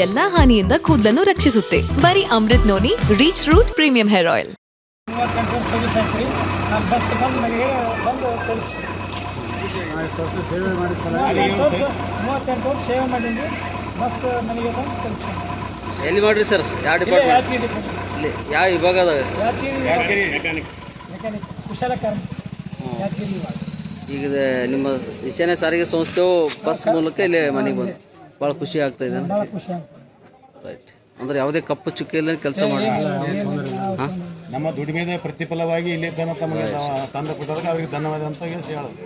ಎಲ್ಲಾ ಹಾನಿಯಿಂದ ಕೂದಲನ್ನು ರಕ್ಷಿಸುತ್ತೆ. ಬರೀ Amrut noni, reach root premium hair oil. Bus ನನಗೆ ಎಲ್ಲಿ ಮಾಡ್ರಿ ಸರ್? ಯಾವ ಡಿಪಾರ್ಟ್ಮೆಂಟ್ ಇಲ್ಲಿ ಯಾವ ಇವಾಗ ಈಗ ನಿಮ್ಮ ಶಿಕ್ಷಣ ಸಾರಿಗೆ ಸಂಸ್ಥೆಯು ಬಸ್ ಮೂಲಕ ಇಲ್ಲಿ ಮನೆಗೆ ಬಂದು ಭಾಳ ಖುಷಿ ಆಗ್ತಾ ಇದೆ. ಭಾಳ ಖುಷಿ ಆಗ್ತದೆ ರೈಟ್ ಅಂದ್ರೆ ಯಾವುದೇ ಕಪ್ಪು ಚುಕ್ಕಿ ಇಲ್ಲದೆ ಕೆಲಸ ಮಾಡಿ ಹಾಂ? ನಮ್ಮ ದುಡಿಮೆದ ಪ್ರತಿಫಲವಾಗಿ ಇಲ್ಲಿ ತನ ತಮಗೆ ತಂದು ಕೊಟ್ಟದಾಗ ಅವರಿಗೆ ಧನ್ಯವಾದ ಅಂತ ಹೇಳಿ ಹೇಳೋದು.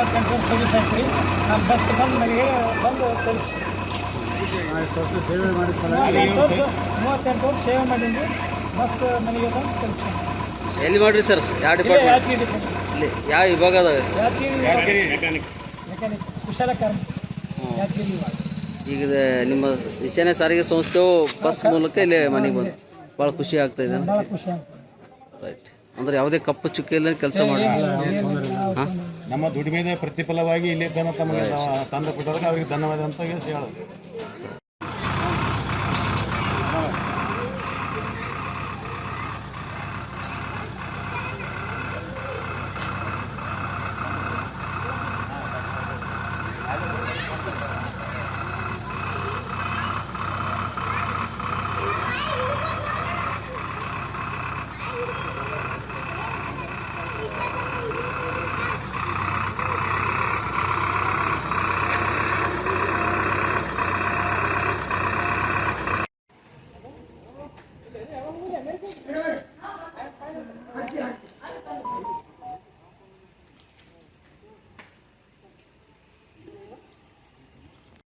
ಸರ್ವಿಸ್ ಬಸ್ ಬಂದು ನನಗೆ ಬಂದು ತಲುಪಿಸಿ ನಾಲ್ಕು ವರ್ಷ ಸೇವೆ ಮಾಡಿ ಸಲ ಮೂವತ್ತೆಂಟು ವರ್ಷ ಸೇವೆ ಮಾಡೀನಿ ಬಸ್ ನನಗೆ ಬಂದು ತಲುಪಿಸಿ ಎಲ್ಲಿ ಮಾಡ್ರಿ ಸರ್ ಯಾವ ಡಿಪಾರ್ಟ್ಮೆಂಟ್ ಇಲ್ಲಿ ಯಾವ ವಿಭಾಗದಾಗ ಯಾದಗಿರಿ ಮೆಕ್ಯಾನಿಕ್ ಕುಶಲಕರ್ಮ ಯಾದಗಿರಿ ಇವಾಗ. ಈಗ ನಿಮ್ಮ ಶಿಕ್ಷಣ ಸಾರಿಗೆ ಸಂಸ್ಥೆ ಬಸ್ ಮೂಲಕ ಇಲ್ಲಿ ಮನೆಗೆ ಬಂದು ಭಾಳ ಖುಷಿ ಆಗ್ತಾ ಇದೆ ರೈಟ್ ಅಂದ್ರೆ ಯಾವುದೇ ಕಪ್ಪು ಚುಕ್ಕಿ ಇಲ್ಲ ಕೆಲಸ ಮಾಡಿ ಹಾಂ? ನಮ್ಮ ದುಡಿಮೆದ ಪ್ರತಿಫಲವಾಗಿ ಇಲ್ಲಿ ತಮಗೆ ತಂದು ಕೊಟ್ಟದಾಗ ಅವರಿಗೆ ಧನ್ಯವಾದ ಅಂತ ಹೇಳಿ ಹೇಳೋದು.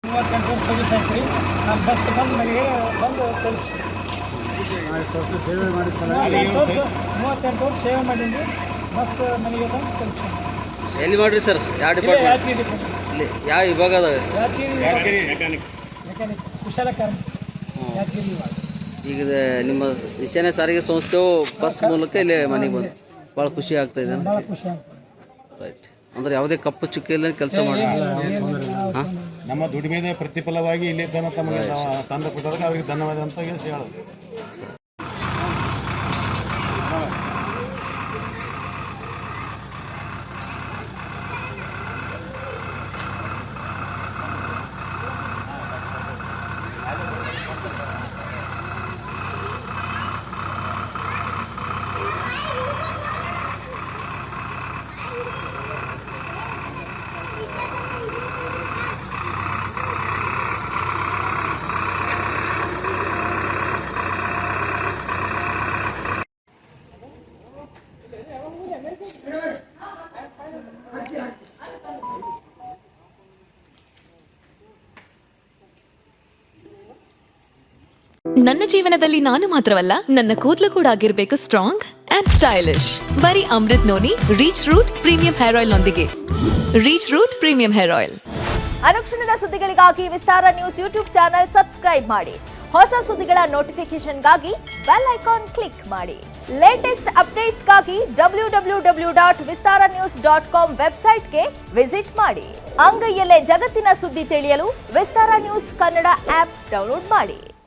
ಮೂವತ್ತೆಂಟು ಸರ್ವಿಸ್ ಬಸ್ ಬಂದು ನನಗೆ ಬಂದು ತಲುಪಿಸಿ ಸೇವೆ ಮಾಡಿ ಮೂವತ್ತೆಂಟು ವರ್ಷ ಸೇವೆ ಮಾಡೀನಿ ಬಸ್ ನನಗೆ ಬಂದು ತಲುಪಿಸಿ ಎಲ್ಲಿ ಮಾಡ್ರಿ ಸರ್ ಯಾವ ಡಿಪಾರ್ಟ್ಮೆಂಟ್ ಇಲ್ಲಿ ಯಾವ ವಿಭಾಗದಾಗ ಅದಾವೆ ಮೆಕ್ಯಾನಿಕ್ ಕುಶಲಕರ್ಮ ಯಾದಗಿರಿ ಈಗ ನಿಮ್ಮ ಶಿಕ್ಷಣ ಸಾರಿಗೆ ಸಂಸ್ಥೆ ಬಸ್ ಮೂಲಕ ಇಲ್ಲಿ ಮನೆಗೆ ಬಂದು ಭಾಳ ಖುಷಿ ಆಗ್ತಾ ಇದೆ ಖುಷಿ ರೈಟ್ ಅಂದ್ರೆ ಯಾವುದೇ ಕಪ್ಪು ಚುಕ್ಕಿ ಇಲ್ಲ ಕೆಲಸ ಮಾಡಿ ಹಾಂ? ನಮ್ಮ ದುಡಿಮೆದ ಪ್ರತಿಫಲವಾಗಿ ಇಲ್ಲಿ ತನ ತಮಗೆ ತಂದು ಕೊಟ್ಟದಾಗ ಅವರಿಗೆ ಧನ್ಯವಾದ ಅಂತ ಹೇಳಿ ಹೇಳೋದು. ನನ್ನ ಜೀವನದಲ್ಲಿ ನಾನು ಮಾತ್ರವಲ್ಲ, ನನ್ನ ಕೂದಲು ಕೂಡ ಆಗಿರ್ಬೇಕು ಸ್ಟ್ರಾಂಗ್ ಅಂಡ್ ಸ್ಟೈಲಿಶ್ ಬರೀ Amrut noni reach root premium hair oil ನೊಂದಿಗೆ. Reach root premium hair oil ಅನುಕ್ಷಣದ ಸುದ್ದಿಗಳಿಗಾಗಿ Vistara news YouTube channel subscribe ಮಾಡಿ. ಹೊಸ ಸುದ್ದಿಗಳ ನೋಟಿಫಿಕೇಶನ್ಗಾಗಿ ಬೆಲ್ ಐಕಾನ್ ಕ್ಲಿಕ್ ಮಾಡಿ. Latest ಅಪ್ಡೇಟ್ಸ್ಗಾಗಿ W W W dot Vistara news dot com ವೆಬ್ಸೈಟ್ಗೆ ವಿಸಿಟ್ ಮಾಡಿ. ಅಂಗೈಯಲ್ಲೇ ಜಗತ್ತಿನ ಸುದ್ದಿ ತಿಳಿಯಲು Vistara news Kannada app download ಮಾಡಿ.